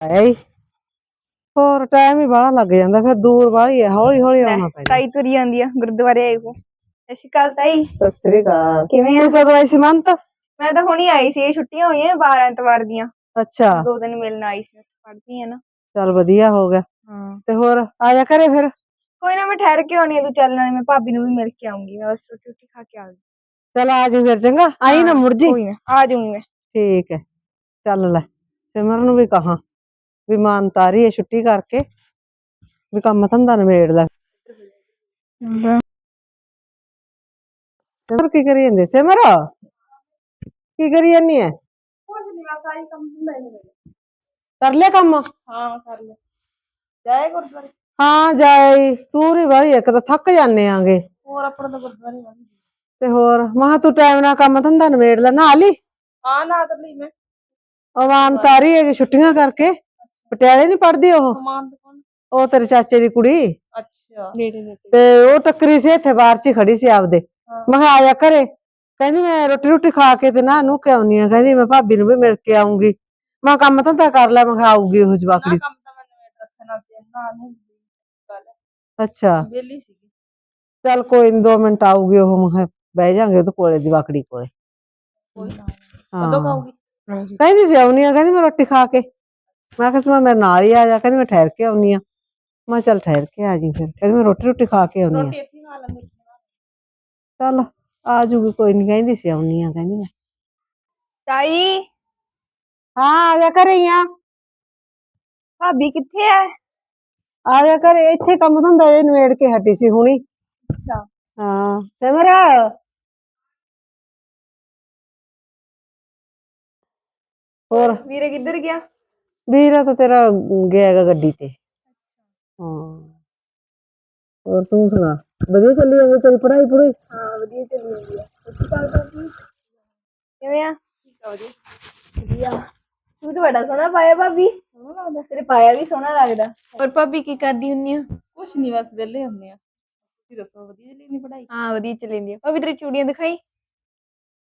ਆਇਆ ਹੀ ਹੋਰ ਟਾਈਮ ਹੀ ਬਾਹਲਾ ਲੱਗ ਜਾਂਦਾ ਫਿਰ ਦੂਰ ਵਾਲੀ ਹੈ ਹੌਲੀ ਹੌਲੀ ਆਉਣਾ ਪੈਂਦਾ। ਤਾਈ ਤੁਰੀ ਜਾਂਦੀ ਆ ਗੁਰਦੁਆਰੇ ਆਈ ਕੋ ਸ਼੍ਰੀ ਅਕਾਲ ਤਾਈ। ਸਤਿ ਸ੍ਰੀ ਅਕਾਲ। ਕਿਵੇਂ ਆ? ਤੂੰ ਕਦੋਂ ਆਈ ਸੀ ਮੰਤ ਮੈਂ ਤਾਂ ਹੁਣੀ ਆਈ ਸੀ ਇਹ ਛੁੱਟੀਆਂ ਹੋਈਆਂ 12 ਐਤਵਾਰ ਦੀਆਂ। ਅੱਛਾ। ਦੋ ਦਿਨ ਮਿਲਣ ਆਈ ਸੀ ਪੜ੍ਹਦੀ ਆ ਨਾ। ਚੱਲ ਵਧੀਆ ਹੋ ਗਿਆ। ਹਾਂ। ਤੇ ਹੋਰ ਆ ਜਾ ਘਰੇ ਫਿਰ? ਕੋਈ ਨਾ ਮੈਂ ਠਹਿਰ ਕੇ ਆਉਣੀ ਆ ਤੂੰ ਚੱਲ ਨਾਲ ਮੈਂ ਭਾਬੀ ਨੂੰ ਵੀ ਮਿਲ ਕੇ ਆਉਂਗੀ ਮੈਂ ਬਸ ਰੋਟੀ ਰੋਟੀ ਖਾ ਕੇ ਆ ਗਈ। ਚੱਲ ਆ ਜੀ ਫਿਰ ਚੰਗਾ? ਆਈ ਨਾ ਮੁੜ ਜੀ ਕੋਈ ਨਾ ਆ ਜਾਊਂਗੀ ਮੈਂ। ਠੀਕ ਹੈ ਚੱਲ ਲੈ ਸਿਮਰ ਨੂੰ ਵੀ ਕਹਾ। ਵੀ ਮਾਨ ਤਾਰੀ ਹੈ ਛੁੱਟੀ ਕਰਕੇ ਵੀ ਕੰਮ ਧੰਦਾ ਨਿਬੇੜ ਲੈ। ਸਿਮਰ ਕੀ ਕਰੀ ਜਾਂਦੇ ਸਿਮਰ ਕੀ ਕਰੀ ਜਾਂਦੀ ਹੈ ਕੁਝ ਨਹੀਂ ਬਸ ਆਈ ਕੰਮ ਹੁੰਦਾ ਹੀ ਨਹੀਂ ਕਰ ਲਿਆ ਕੰਮ? ਹਾਂ ਕਰ ਲੈ ਜਾਏ ਗੁਰਦੁਆਰੇ? ਹਾਂ ਜਾਈ ਤੂੰ ਹੀ ਵਾਲੀ ਇੱਕ ਤਾਂ ਥੱਕ ਜਾਂਦੇ ਆਂਗੇ। ਹੋਰ ਆਪਣਾ ਤਾਂ ਗੁਰਦੁਆਰੇ ਵਾਲੀ ਤੇ ਹੋਰ ਮਹਾ ਤੂੰ ਟਾਈਮ ਨਾਲ ਕੰਮ ਧੰਦਾ ਨਿਬੇੜ ਲੈ ਨਹਾ ਲਈ? ਹਾਂ ਨਾ ਤਾਂ ਲਈ ਮੈਂ। ਅਵਾਨ ਤਾਰੀ ਹੈਗੀ ਛੁੱਟੀਆਂ ਕਰਕੇ। ਪਟਿਆਲੇ ਨਹੀਂ ਪੜਦੀ ਉਹ? ਸਮਾਨ ਦੁਕਾਨ ਉਹ ਤੇਰੇ ਚਾਚੇ ਦੀ ਕੁੜੀ। ਅੱਛਾ। ਨੇੜੇ ਨੇੜੇ। ਤੇ ਉਹ ਟੱਕਰੀ ਸੀ ਇੱਥੇ ਬਾਹਰ ਚ ਹੀ ਖੜੀ ਸੀ ਆਪਦੇ। ਹਾਂ। ਮੈਂ ਕਿਹਾ ਆ ਜਾ ਘਰੇ। ਕਹਿੰਦੀ ਮੈਂ ਰੋਟੀ ਰੋਟੀ ਖਾ ਕੇ ਤੇ ਨਾ ਨੂੰ ਕਿ ਆਉਣੀ ਆ। ਕਹਿੰਦੀ ਮੈਂ ਭਾਬੀ ਨੂੰ ਵੀ ਮਿਲ ਕੇ ਆਉਂਗੀ। ਮੈਂ ਕਿਹਾ ਕੰਮ ਧੰਦਾ ਕਰ ਲੈ ਮੈਂ ਕਿਹਾ ਆਊਗੀ ਉਹ ਜਵਾਕੜੀ। ਕੰਮ ਤਾਂ ਮੈਨੂੰ ਇਹ ਰੱਖਣਾ ਸੀ ਨਾ ਨੂੰ ਗੱਲ ਅੱਛਾ। ਵੇਲੀ ਸੀਗੀ। ਚੱਲ ਕੋਈ ਨੀ ਦੋ ਮਿੰਟ ਆਊਗੀ ਉਹ ਮੈਂ ਕਿਹਾ ਬਹਿ ਜਾਾਂਗੇ ਉਹਦੇ ਕੋਲੇ ਜਵਾਕੜੀ ਕੋਲੇ। ਕੋਈ ਨਾ। ਹਾਂ। ਕਦੋਂ ਖਾਊਗੀ? ਕਹਿੰਦੀ ਸੀ ਆਉਣੀ ਆ ਕਹਿੰਦੀ ਮੈਂ ਰੋਟੀ ਖਾ ਕੇ। ਮੈਂ ਕਿਹਾ ਸੀ ਮੈਂ ਮੇਰੇ ਨਾਲ ਹੀ ਆ ਜਾ ਕਹਿੰਦੀ ਮੈਂ ਠਹਿਰ ਕੇ ਆਉਣੀ ਆ ਮੈਂ ਕਿਹਾ ਚੱਲ ਠਹਿਰ ਕੇ ਆ ਜੀ ਫਿਰ। ਕਹਿੰਦੀ ਮੈਂ ਰੋਟੀ ਰੋਟੀ ਖਾ ਕੇ ਆਉਣੀ ਆ ਇੱਥੇ ਖਾ ਚੱਲ ਆ ਜੂਗੀ ਕੋਈ ਨਹੀਂ ਕਹਿੰਦੀ ਸੀ ਆਉਣੀ ਆ ਕਹਿੰਦੀ ਮੈਂ। ਤਾਈ? ਹਾਂ ਆ ਜਾ ਘਰੇ ਹੀ ਆ। ਭਾਬੀ ਕਿੱਥੇ ਐ? ਆ ਜਾ ਘਰੇ ਇੱਥੇ ਕੰਮ ਧੰਦਾ ਇਹ ਨਵੇੜ ਕੇ ਹਟੀ ਸੀ ਹੁਣੀ। ਅੱਛਾ। ਹਾਂ ਸਿਮਰ? ਹੋਰ? ਵੀਰੇ ਕਿੱਧਰ ਗਿਆ? ਵੀਰਾ ਤਾਂ ਤੇਰਾ ਗਿਆ ਹੈਗਾ ਗੱਡੀ ਤੇ। ਹਾਂ। ਹੋਰ ਤੂੰ ਸੁਣਾ ਵਧੀਆ ਚੱਲੀ ਜਾਂਦੀ ਤੇਰੀ ਪੜ੍ਹਾਈ ਪੜ੍ਹਾਈ ਹਾਂ ਵਧੀਆ ਚੱਲੀ ਜਾਂਦੀ ਆ। ਸੱਚੀ ਗੱਲ ਭਾਬੀ ਕਿਵੇਂ ਆ? ਠੀਕ ਆ ਵਧੀਆ। ਵਧੀਆ। ਤੂੰ ਤਾਂ ਬੜਾ ਸੋਹਣਾ ਪਾਇਆ ਭਾਬੀ। ਸੋਹਣਾ ਲੱਗਦਾ। ਤੇਰੇ ਪਾਇਆ ਵੀ ਸੋਹਣਾ ਲੱਗਦਾ। ਹੋਰ ਭਾਬੀ ਕੀ ਕਰਦੀ ਹੁੰਨੀ ਆ? ਕੁਛ ਨਹੀਂ ਬਸ ਵਿਹਲੇ ਹੁੰਦੇ ਆ। ਤੁਸੀਂ ਦੱਸੋ ਵਧੀਆ ਚੱਲੀ ਨਹੀਂ ਪੜ੍ਹਾਈ? ਹਾਂ ਵਧੀਆ ਚੱਲੀ ਜਾਂਦੀ ਆ। ਭਾਬੀ ਤੇਰੀ ਚੂੜੀਆਂ ਦਿਖਾਈ?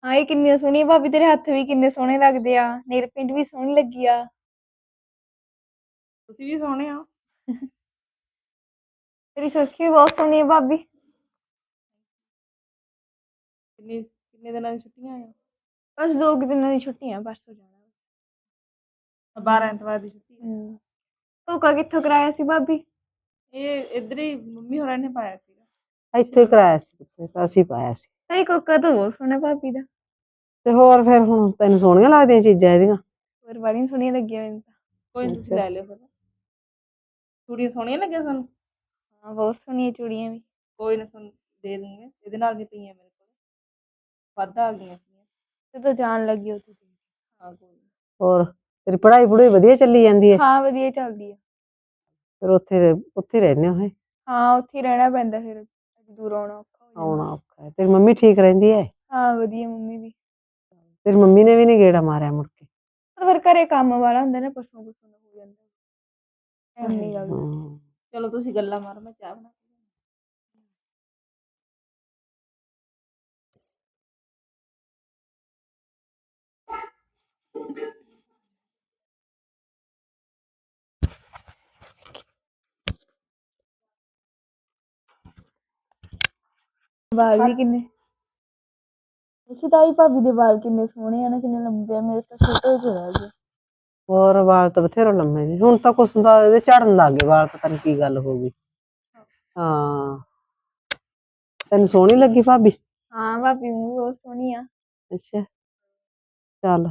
ਹਾਂ ਇਹ ਕਿੰਨੀਆਂ ਸੋਹਣੀਆਂ ਭਾਬੀ ਤੇਰੇ ਹੱਥ ਵੀ ਕਿੰਨੇ ਸੋਹਣੇ ਲੱਗਦੇ ਆ। ਨੇਲ ਪੇਂਟ ਵੀ ਸੋਹਣੀ ਲੱਗੀ ਆ। ਤੁਸੀਂ ਵੀ ਸੋਹਣੇ ਆ ਤੇਰੀ ਸੁਰਖੀ ਵੀ ਬਹੁਤ ਸੋਹਣੀ ਆ ਭਾਬੀ। ਕਿੰਨੇ ਕਿੰਨੇ ਦਿਨਾਂ ਦੀ ਛੁੱਟੀਆਂ ਆ ਬਸ ਦੋ ਕੁ ਦਿਨਾਂ ਦੀ ਛੁੱਟੀ ਆ ਪਰਸੋਂ ਜਾਣਾ। 12 ਐਤਵਾਰ ਦੀ ਛੁੱਟੀ। ਆ। ਹਮ ਕੋਕਾ ਕਿੱਥੋਂ ਕਰਾਇਆ ਸੀ ਭਾਬੀ? ਇਹ ਇੱਧਰ ਹੀ ਮੰਮੀ ਹੋਰਾਂ ਨੇ ਪਾਇਆ ਸੀਗਾ। ਇੱਥੇ ਹੀ ਕਰਾਇਆ ਸੀ ਪੁੱਤ, ਤਾਂ ਅਸੀਂ ਪਾਇਆ ਸੀ। ਤਾਈ ਕੋਕਾ ਤਾਂ ਬਹੁਤ ਸੋਹਣਾ ਭਾਬੀ ਦਾ। ਤੇ ਹੋਰ ਫਿਰ ਹੁਣ ਤੈਨੂੰ ਸੋਹਣੀਆਂ ਲੱਗਦੀਆਂ ਚੀਜ਼ਾਂ ਇਹਦੀਆਂ? ਹੋਰ ਵਾਲੀਆਂ ਸੋਹਣੀਆਂ ਲੱਗੀਆਂ ਮੈਨੂੰ ਤਾਂ। ਕੋਈ ਨੀ ਤੁਸੀਂ ਅੱਛਾ। ਲੈ ਲਿਓ ਫਿਰ। ਚੂੜੀਆਂ ਸੋਹਣੀਆਂ ਲੱਗੀਆਂ ਸਾਨੂੰ ਹਾਂ ਬਹੁਤ ਸੋਹਣੀਆਂ ਚੂੜੀਆਂ ਵੀ। ਕੋਈ ਨਾ ਤੁਹਾਨੂੰ ਦੇ ਦੂੰਗੀ ਇਹਦੇ ਨਾਲ ਨਹੀਂ ਪਈਆਂ ਮੇਰੇ ਕੋਲ। ਵੱਧ ਆ ਗਈਆਂ ਸੀ ਜਦੋਂ ਜਾਣ ਲੱਗੀ ਉਦੋਂ ਦੀ। ਹਾਂ ਕੋਈ ਨੀ। ਹੋਰ ਤੇਰੀ ਪੜ੍ਹਾਈ ਪੜ੍ਹਾਈ ਵਧੀਆ ਚੱਲੀ ਜਾਂਦੀ ਹੈ? ਹਾਂ ਵਧੀਆ ਚੱਲਦੀ ਆ ਫਿਰ ਉੱਥੇ ਰਹਿ- ਉੱਥੇ ਰਹਿੰਦੇ ਹੋ ਹੈਂ? ਹਾਂ ਉੱਥੇ ਹੀ ਰਹਿਣਾ ਪੈਂਦਾ ਫਿਰ ਦੂਰ ਆਉਣਾ ਔਖਾ ਹੋ ਜਾਂਦਾ। ਆਉਣਾ ਔਖਾ ਹੈ। ਤੇਰੀ ਮੰਮੀ ਠੀਕ ਰਹਿੰਦੀ ਹੈ? ਹਾਂ ਵਧੀਆ ਮੰਮੀ ਵੀ। ਤੇਰੀ ਮੰਮੀ ਨੇ ਵੀ ਨੀ ਗੇੜਾ ਮਾਰਿਆ ਮੁੜ ਕੇ? ਫਿਰ ਘਰੇ ਕੰਮ ਵਾਲਾ ਹੁੰਦਾ ਨਾ ਹੋ ਜਾਂਦਾ ਟਾਈਮ ਨਹੀਂ ਲੱਗਦਾ ਹਾਂ। ਚਲੋ ਤੁਸੀਂ ਗੱਲਾਂ ਮਾਰੋ ਮੈਂ ਚਾਹ ਬਣਾ ਕੇ ਲਿਆਉਂਦੀ। ਵਾਲ ਵੀ ਕਿੰਨੇ ਦੇਖੀ ਤਾਈ ਭਾਬੀ ਦੇ ਵਾਲ ਕਿੰਨੇ ਸੋਹਣੇ ਆ ਨਾ ਕਿੰਨੇ ਲੰਬੇ ਆ ਮੇਰੇ ਤਾਂ ਛੋਟੇ ਜਿਹੇ ਰਹਿ ਗਏ ਹੋਰ ਵਾਲ ਤਾਂ ਬਥੇਰੇ ਲੰਮੇ ਸੀ। ਹੁਣ ਤਾਂ ਕੁਛ ਦਾ ਇਹਦੇ ਝੜਨ ਲੱਗ ਗਏ ਵਾਲ ਪਤਾ ਨੀ ਕੀ ਗੱਲ ਹੋ ਗਈ। ਹਾਂ। ਤੈਨੂੰ ਸੋਹਣੀ ਲੱਗੀ ਭਾਬੀ? ਹਾਂ ਭਾਬੀ ਬਹੁਤ ਸੋਹਣੀ ਆ। ਅੱਛਾ। ਚੱਲ।